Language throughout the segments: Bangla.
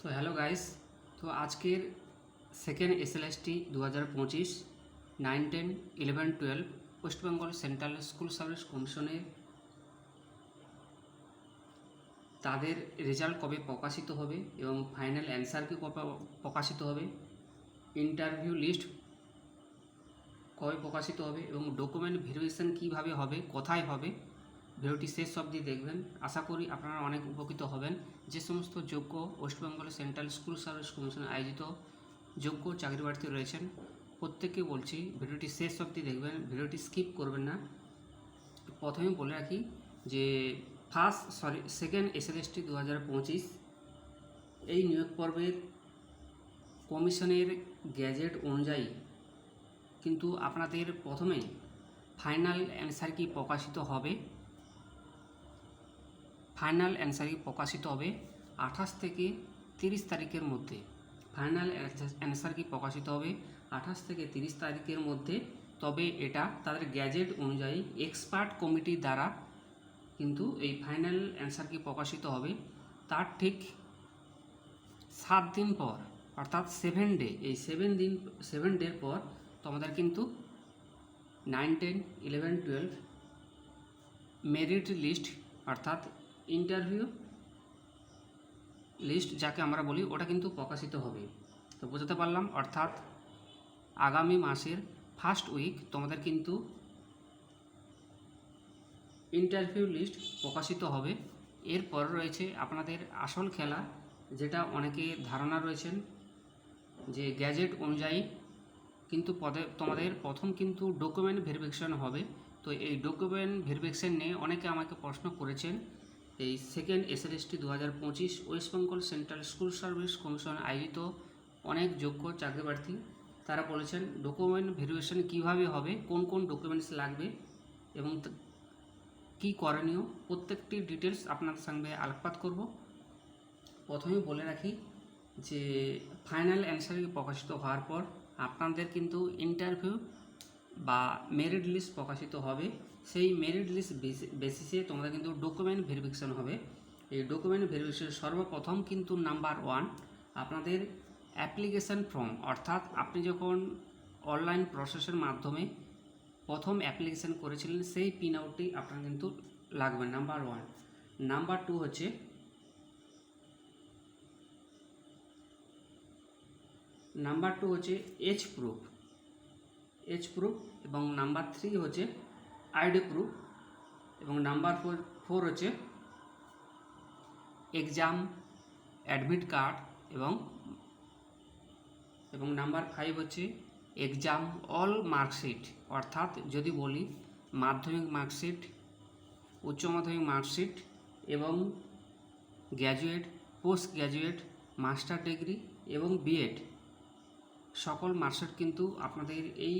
তো হ্যালো গাইস তো আজকের সেকেন্ড এসএলএসটি দু হাজার পঁচিশ nine ten eleven twelve West Bengal Central School Service কমিশনের তাদের রেজাল্ট কবে প্রকাশিত হবে এবং ফাইনাল অ্যান্সার কি প্রকাশিত হবে? ইন্টারভিউ লিস্ট কবে প্রকাশিত হবে এবং ডকুমেন্ট ভেরিফিকেশন কীভাবে হবে? কোথায় হবে? ভিডিওটি শেষ অবধি দেখবেন। আশা করি আপনারা অনেক উপকৃত হবেন। যে সমস্ত যোগ্য West Bengal central school service commission আয়োজিত যোগ্য চাকরি প্রার্থী রয়েছেন, প্রত্যেককে বলছি ভিডিওটি শেষ অবধি দেখবেন, ভিডিওটি স্কিপ করবেন না। প্রথমে বলে রাখি যে ফার্স্ট, সরি, সেকেন্ড এসএলএসটি দু হাজার পঁচিশ, এই নিয়োগ পর্বের কমিশনের গ্যাজেট অনুযায়ী কিন্তু আপনাদের প্রথমে ফাইনাল অ্যান্সার কি প্রকাশিত হবে? ফাইনাল অ্যান্সার কি প্রকাশিত হবে আঠাশ থেকে তিরিশ তারিখের মধ্যে। ফাইনাল অ্যান্সার কি প্রকাশিত হবে আঠাশ থেকে তিরিশ তারিখের মধ্যে? তবে এটা তাদের গ্যাজেট অনুযায়ী এক্সপার্ট কমিটির দ্বারা কিন্তু এই ফাইনাল অ্যান্সার কি প্রকাশিত হবে? তার ঠিক সাত দিন পর, অর্থাৎ সেভেন ডে, এই সেভেন দিন সেভেন ডের পর তোমাদের কিন্তু nine, ten, eleven, twelve merit list, অর্থাৎ ইন্টারভিউ লিস্ট যাকে আমরা বলি, ওটা কিন্তু প্রকাশিত হবে। তো বোঝাতে পারলাম, অর্থাৎ আগামী মাসের ফার্স্ট উইক তোমাদের কিন্তু ইন্টারভিউ লিস্ট প্রকাশিত হবে। এরপর রয়েছে আপনাদের আসল খেলা, যেটা অনেকে ধারণা রয়েছেন যে গ্যাজেট অনুযায়ী কিন্তু পদে তোমাদের প্রথম কিন্তু ডকুমেন্ট ভেরিফিকেশন হবে। তো এই ডকুমেন্ট ভেরিফিকেশন নিয়ে অনেকে আমাকে প্রশ্ন করেছেন এই সেকেন্ড এসএলএসটি দু হাজার পঁচিশ West Bengal Central School Service Commission আয়োজিত অনেক যোগ্য চাকরি প্রার্থী তারা বলেছেন ডকুমেন্ট ভেরিফিকেশন কীভাবে হবে, কোন কোন ডকুমেন্টস লাগবে এবং কী করণীয়, প্রত্যেকটি ডিটেলস আপনার সঙ্গে আলোকপাত করব। প্রথমে বলে রাখি যে ফাইনাল অ্যান্সার প্রকাশিত হওয়ার পর আপনাদের কিন্তু ইন্টারভিউ বা মেরিট লিস্ট প্রকাশিত হবে। সেই মেরিট লিস্ট বেসিসে তোমাদের কিন্তু ডকুমেন্ট ভেরিফিকেশন হবে। এই ডকুমেন্ট ভেরিফিকেশন সর্বপ্রথম কিন্তু নাম্বার ওয়ান আপনাদের অ্যাপ্লিকেশন ফর্ম অর্থাৎ আপনি যখন অনলাইন প্রসেসের মাধ্যমে প্রথম অ্যাপ্লিকেশন করেছিলেন, সেই পিন আউটটি আপনার কিন্তু লাগবে নাম্বার ওয়ান নাম্বার টু হচ্ছে নাম্বার টু হচ্ছে এজ প্রুফ এজ প্রুফ এবং নাম্বার থ্রি হচ্ছে আইডি প্রুফ এবং নাম্বার ফোর ফোর হচ্ছে এক্সাম অ্যাডমিট কার্ড এবং এবং নাম্বার ফাইভ হচ্ছে এক্সাম অল মার্কশিট অর্থাৎ যদি বলি মাধ্যমিক মার্কশিট উচ্চ মাধ্যমিক মার্কশিট এবং graduate post graduate master degree এবং বিএড সকল মার্কশিট কিন্তু আপনাদের এই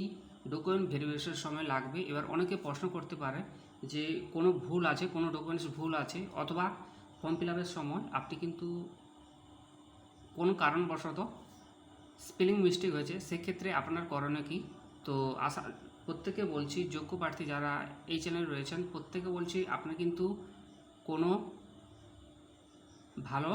ডকুমেন্ট ভেরিফিকেশনের সময় লাগবে। এবার অনেকে প্রশ্ন করতে পারে যে কোনো ভুল আছে, কোনো ডকুমেন্টস ভুল আছে, অথবা ফর্ম ফিল আপের সময় আপনি কিন্তু কোনো কারণবশত স্পেলিং মিস্টেক হয়েছে, সেক্ষেত্রে আপনার করণীয় কী? তো আশা প্রত্যেকে বলছি, যোগ্য প্রার্থী যারা এই চ্যানেলে রয়েছেন প্রত্যেকে বলছি, আপনি কিন্তু কোনো ভালো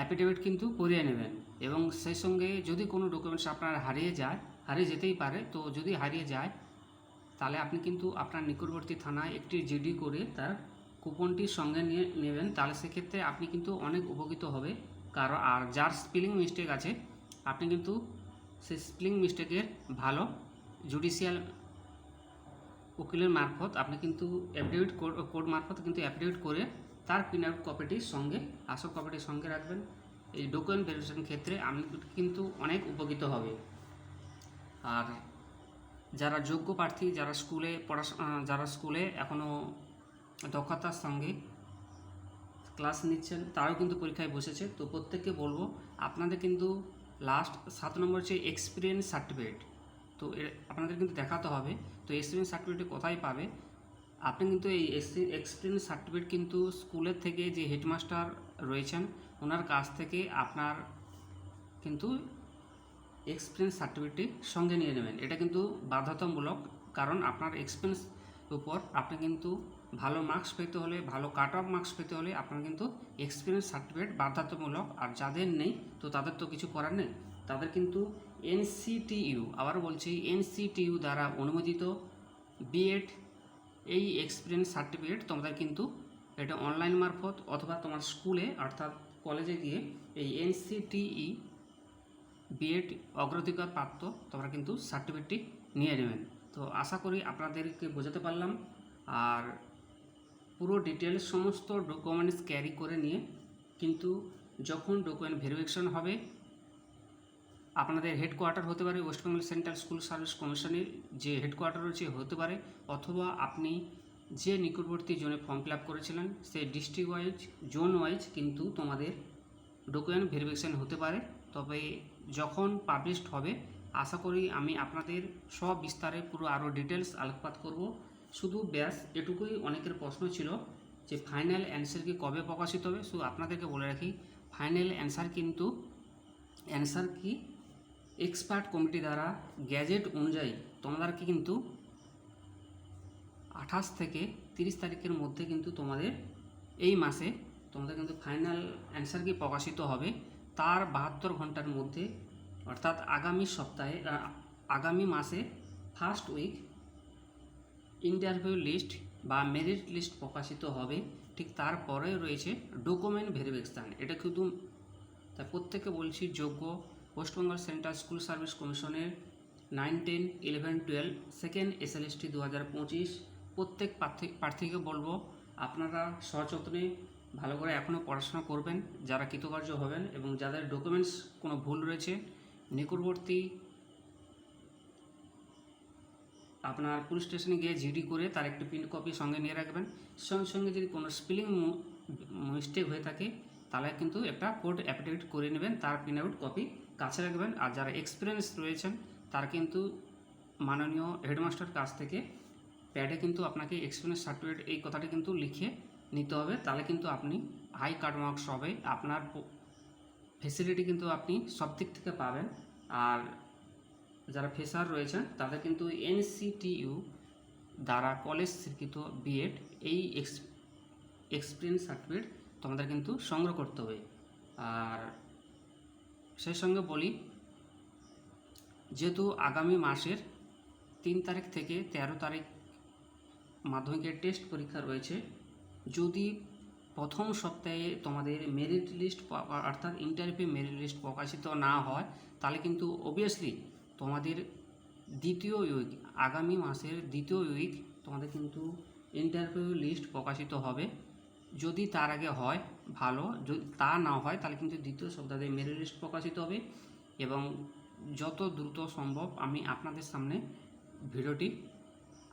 অ্যাফিডেভিট কিন্তু করিয়ে নেবেন। এবং সেই সঙ্গে যদি কোনো ডকুমেন্টস আপনার হারিয়ে যায়, হারিয়ে যেতেই পারে, তো যদি হারিয়ে যায়, তাহলে আপনি কিন্তু আপনার নিকটবর্তী থানায় একটি জিডি করে তার কুপনটি সঙ্গে নিয়ে নেবেন। তাহলে সেক্ষেত্রে আপনি কিন্তু অনেক উপকৃত হবে। কারণ, আর যার স্পেলিং মিস্টেক আছে, আপনি কিন্তু সেই স্পেলিং মিস্টেকের ভালো জুডিশিয়াল উকিলের মারফত আপনি কিন্তু অ্যাফিডেভিট কোড মারফত কিন্তু অ্যাফিডেভিট করে তার প্রিন্ট আউট কপিটির সঙ্গে, আসল কপিটির সঙ্গে রাখবেন। এই ডকুমেন্ট ভেরিফিকেশন ক্ষেত্রে আপনি কিন্তু অনেক উপকৃত হবে। আর যারা যোগ্য প্রার্থী, যারা স্কুলে পড়াশোনা যারা স্কুলে এখনও দক্ষতার সঙ্গে ক্লাস নিচ্ছেন, তারাও কিন্তু পরীক্ষায় বসেছে। তো প্রত্যেককে বলব, আপনাদের কিন্তু লাস্ট সাত নম্বর হচ্ছে এক্সপিরিয়েন্স সার্টিফিকেট তো আপনাদের কিন্তু দেখাতে হবে। তো এক্সপিরিয়েন্স সার্টিফিকেট কোথায় পাবে? আপনি কিন্তু এই এক্সপিরিয়েন্স সার্টিফিকেট কিন্তু স্কুলের থেকে যে হেডমাস্টার রয়েছেন, ওনার কাছ থেকে আপনার কিন্তু এক্সপিরিয়েন্স সার্টিফিকেটটি সঙ্গে নিয়ে নেবেন। এটা কিন্তু বাধ্যতামূলক, কারণ আপনার এক্সপিরিয়েন্স উপর আপনি কিন্তু ভালো মার্কস পেতে হলে, ভালো কাট অফ মার্কস পেতে হলে আপনার কিন্তু এক্সপিরিয়েন্স সার্টিফিকেট বাধ্যতামূলক। আর যাদের নেই, তো তাদের তো কিছু করার নেই। তাদের কিন্তু এনসিটিইউ আবার বলছি এনসিটিইউ দ্বারা অনুমোদিত বিএড এই এক্সপিরিয়েন্স সার্টিফিকেট তোমাদের কিন্তু এটা অনলাইন মারফত অথবা তোমার স্কুলে অর্থাৎ কলেজে গিয়ে এই এনসিটিই বিএড অগ্রাধিকার প্রাপ্ত তোমরা কিন্তু সার্টিফিকেটটি নিয়ে নেবেন তো আশা করি আপনাদেরকে বোঝাতে পারলাম। আর পুরো ডিটেলস সমস্ত ডকুমেন্টস ক্যারি করে নিয়ে কিন্তু যখন ডকুমেন্ট ভেরিফিকেশন হবে, আপনাদের হেডকোয়ার্টার হতে পারে West Bengal Central School Service কমিশনের যে হেডকোয়ার্টার রয়েছে, হতে পারে। অথবা আপনি যে নিকটবর্তী জোনে ফর্ম ফিল আপ করেছিলেন, সেই ডিস্ট্রিক্ট ওয়াইজ জোন ওয়াইজ কিন্তু তোমাদের ডকুমেন্ট ভেরিফিকেশন হতে পারে। তবে যখন পাবলিশড হবে, আশা করি আমি আপনাদের সব বিস্তারে পুরো আরও ডিটেলস আলোকপাত করব। শুধু ব্যাস, এটুকুই অনেকের প্রশ্ন ছিল যে ফাইনাল অ্যান্সার কি কবে প্রকাশিত হবে? শুধু আপনাদেরকে বলে রাখি ফাইনাল অ্যান্সার কিন্তু অ্যান্সার কি এক্সপার্ট কমিটি দ্বারা গ্যাজেট অনুযায়ী তোমাদেরকে কিন্তু আঠাশ থেকে তিরিশ তারিখের মধ্যে কিন্তু তোমাদের এই মাসে তোমাদের কিন্তু ফাইনাল অ্যান্সার কি প্রকাশিত হবে, তার বাহাত্তর ঘণ্টার মধ্যে, অর্থাৎ আগামী সপ্তাহে আগামী মাসে ফার্স্ট উইক ইন্টারভিউ লিস্ট বা মেরিট লিস্ট প্রকাশিত হবে, ঠিক তারপরে রয়েছে ডকুমেন্ট ভেরিফিকেশান এটা কিন্তু তাই প্রত্যেকে বলছি যোগ্য ওয়েস্টবেঙ্গল সেন্ট্রাল স্কুল সার্ভিস কমিশনের nine ten eleven twelve second SLST দু হাজার পঁচিশ প্রত্যেক প্রার্থী প্রার্থীকে বলব, আপনারা সযত্নে ভালো করে এখনও পড়াশোনা করবেন, যারা কৃতকার্য হবেন এবং যাদের ডকুমেন্টস কোনো ভুল রয়েছে, নিকটবর্তী আপনার পুলিশ স্টেশনে গিয়ে জিডি করে তার একটি প্রিন্ট কপি সঙ্গে নিয়ে রাখবেন। সঙ্গে সঙ্গে যদি কোনো স্পেলিং মিস্টেক হয়ে থাকে, তাহলে কিন্তু একটা কোড অ্যাফিডেভিট করে নেবেন, তার প্রিন্ট আউট কপি কাছে রাখবেন। আর যারা এক্সপিরিয়েন্স রয়েছেন, তার কিন্তু মাননীয় হেডমাস্টার কাছ থেকে প্যাডে কিন্তু আপনাকে এক্সপিরিয়েন্স সার্টিফিকেট এই কথাটি কিন্তু লিখে নিতে হবে। তাহলে কিন্তু আপনি হাই কার্ড মার্কস হবে। আপনার ফেসিলিটি কিন্তু আপনি সব দিক থেকে পাবেন। আর যারা ফেসার রয়েছেন, তাদের কিন্তু এনসিটিইউ দ্বারা কলেজ স্বীকৃত বিএড এই এক্স এক্সপিরিয়েন্স সার্টিফিকেট তোমাদের কিন্তু সংগ্রহ করতে হবে। আর সেই সঙ্গে বলি, যেহেতু আগামী মাসের তিন তারিখ থেকে তেরো তারিখ মাধ্যমিকের টেস্ট পরীক্ষা রয়েছে। যদি প্রথম সপ্তাহে তোমাদের মেরিট লিস্ট অর্থাৎ ইন্টারভিউ মেরিট লিস্ট প্রকাশিত না হয়, তাহলে কিন্তু অবভিয়াসলি তোমাদের দ্বিতীয় উইক আগামী মাসের দ্বিতীয় উইক তোমাদের কিন্তু ইন্টারভিউ লিস্ট প্রকাশিত হবে। যদি তার আগে হয়, ভালো। যদি তা না হয়, তাহলে কিন্তু দ্বিতীয় সপ্তাহে মেরিট লিস্ট প্রকাশিত হবে। এবং যত দ্রুত সম্ভব আমি আপনাদের সামনে ভিডিওটি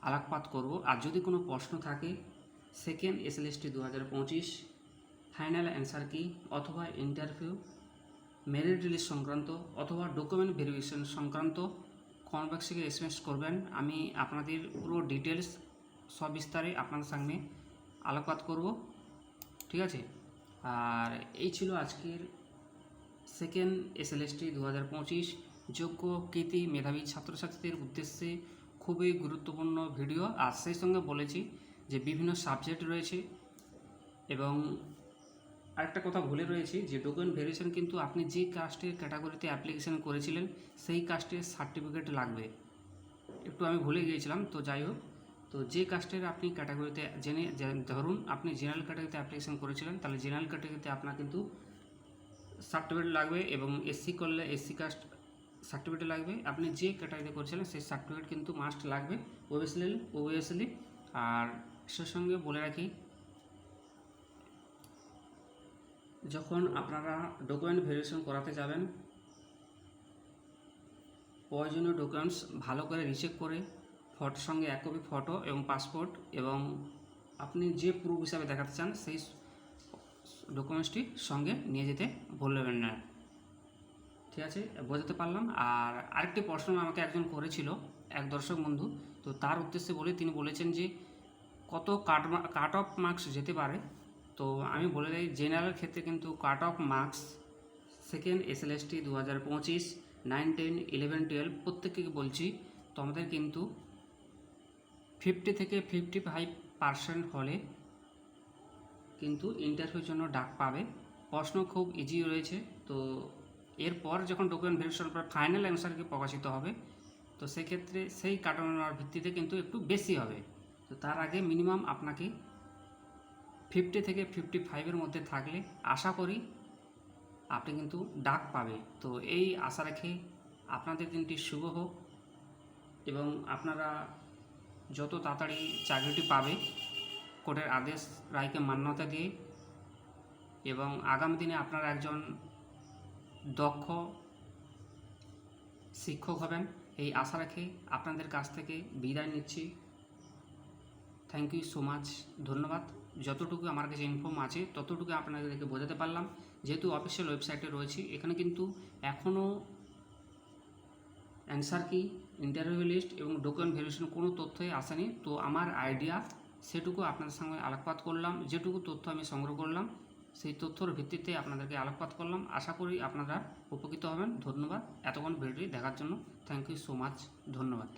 আলোকপাত করব। আর যদি কোনো প্রশ্ন থাকে সেকেন্ড এসএলএসটি দু হাজার পঁচিশ ফাইনাল অ্যান্সার কি, অথবা ইন্টারভিউ মেরিট রিলিজ সংক্রান্ত, অথবা ডকুমেন্ট ভেরিফিকেশন সংক্রান্ত কনভ্যাক্সিকে এসএমএস করবেন। আমি আপনাদের পুরো ডিটেলস সবিস্তারে আপনাদের সামনে আলোকপাত করব। ঠিক আছে? আর এই ছিল আজকের সেকেন্ড এসএলএসটি দু হাজার পঁচিশ। যোগ্য কৃতি মেধাবী ছাত্রছাত্রীদের উদ্দেশ্যে খুবই গুরুত্বপূর্ণ ভিডিও। আর সেই সঙ্গে বলেছি যে বিভিন্ন সাবজেক্ট রয়েছে এবং আরেকটা কথা ভুলে রয়েছি যে ডকুমেন্ট ভেরিয়েশন কিন্তু আপনি যে কাস্টের ক্যাটাগরিতে অ্যাপ্লিকেশন করেছিলেন, সেই কাস্টের সার্টিফিকেট লাগবে। একটু আমি ভুলে গিয়েছিলাম, তো যাই হোক। তো যে কাস্টের আপনি ক্যাটাগরিতে জেনে ধরুন আপনি জেনারেল ক্যাটাগরিতে অ্যাপ্লিকেশন করেছিলেন, তাহলে জেনারেল ক্যাটাগরিতে আপনার কিন্তু সার্টিফিকেট লাগবে এবং এসসি করলে এসসি কাস্ট সার্টিফিকেট লাগবে। আপনি যে ক্যাটাগরিতে করেছিলেন, সেই সার্টিফিকেট কিন্তু মাস্ট লাগবে ওবিএসলি ওবিএসলি আর সে সঙ্গে বলে রাখি, যখন আপনারা ডকুমেন্ট ভেরিফিকেশন করাতে যাবেন, প্রয়োজনীয় ডকুমেন্টস ভালো করে রিচেক করে ফটোর সঙ্গে এক কপি ফটো এবং পাসপোর্ট এবং আপনি যে প্রুফ হিসাবে দেখাতে চান, সেই ডকুমেন্টসটি সঙ্গে নিয়ে যেতে ভুলবেন না। ঠিক আছে? বোঝাতে পারলাম। আর আরেকটি প্রশ্ন আমাকে একজন করেছিল, এক দর্শক বন্ধু। তো তার উদ্দেশ্যে বলে তিনি বলেছেন যে, কত কাট কাট অফ মার্কস যেতে পারে? তো আমি বলে দিই জেনারেল ক্ষেত্রে কিন্তু cut off marks second S L SLST দু হাজার পঁচিশ, নাইন, টেন, ইলেভেন, টুয়েলভ প্রত্যেককে বলছি। তোমাদের কিন্তু ফিফটি থেকে ফিফটি ফাইভ পার্সেন্ট হলে কিন্তু ইন্টারভিউর জন্য ডাক পাবে। প্রশ্ন খুব ইজি রয়েছে। তো এরপর যখন ডকুমেন্ট ভেরিফিকেশন পর ফাইনাল অ্যান্সারকে প্রকাশিত হবে, তো সেক্ষেত্রে সেই কাটানোর ভিত্তিতে কিন্তু একটু বেশি হবে। তো তার আগে মিনিমাম আপনাকে ফিফটি থেকে ফিফটি ফাইভের মধ্যে থাকলে আশা করি আপনি কিন্তু ডাক পাবে। তো এই আশা রেখে আপনাদের দিনটি শুভ হোক এবং আপনারা যত তাড়াতাড়ি চাকরিটি পাবে, কোর্টের আদেশ রায়কে মান্যতা দিয়ে এবং আগামী দিনে আপনারা একজন দক্ষ শিক্ষক হবেন। এই আশা রেখে আপনাদের কাছ থেকে বিদায় নিচ্ছি। থ্যাংক ইউ সো মাচ ধন্যবাদ। যতটুকু আমার কাছে ইনফর্ম আছে, ততটুকু আপনাদেরকে বোঝাতে পারলাম। যেহেতু অফিসিয়াল ওয়েবসাইটে রয়েছি, এখানে কিন্তু এখনও অ্যান্সার কি ইন্টারভিউ লিস্ট এবং ডকুমেন্ট ভেরিফিকেশন কোনো তথ্যই আসেনি। তো আমার আইডিয়া সেটুকু আপনাদের সঙ্গে আলোকপাত করলাম। যেটুকু তথ্য আমি সংগ্রহ করলাম সেই তথ্যর ভিত্তিতে আপনাদেরকে আলোকপাত করলাম। আশা করি আপনারা উপকৃত হবেন। ধন্যবাদ। এতক্ষণ ভিডিওটি দেখার জন্য থ্যাংক ইউ সো মাচ ধন্যবাদ।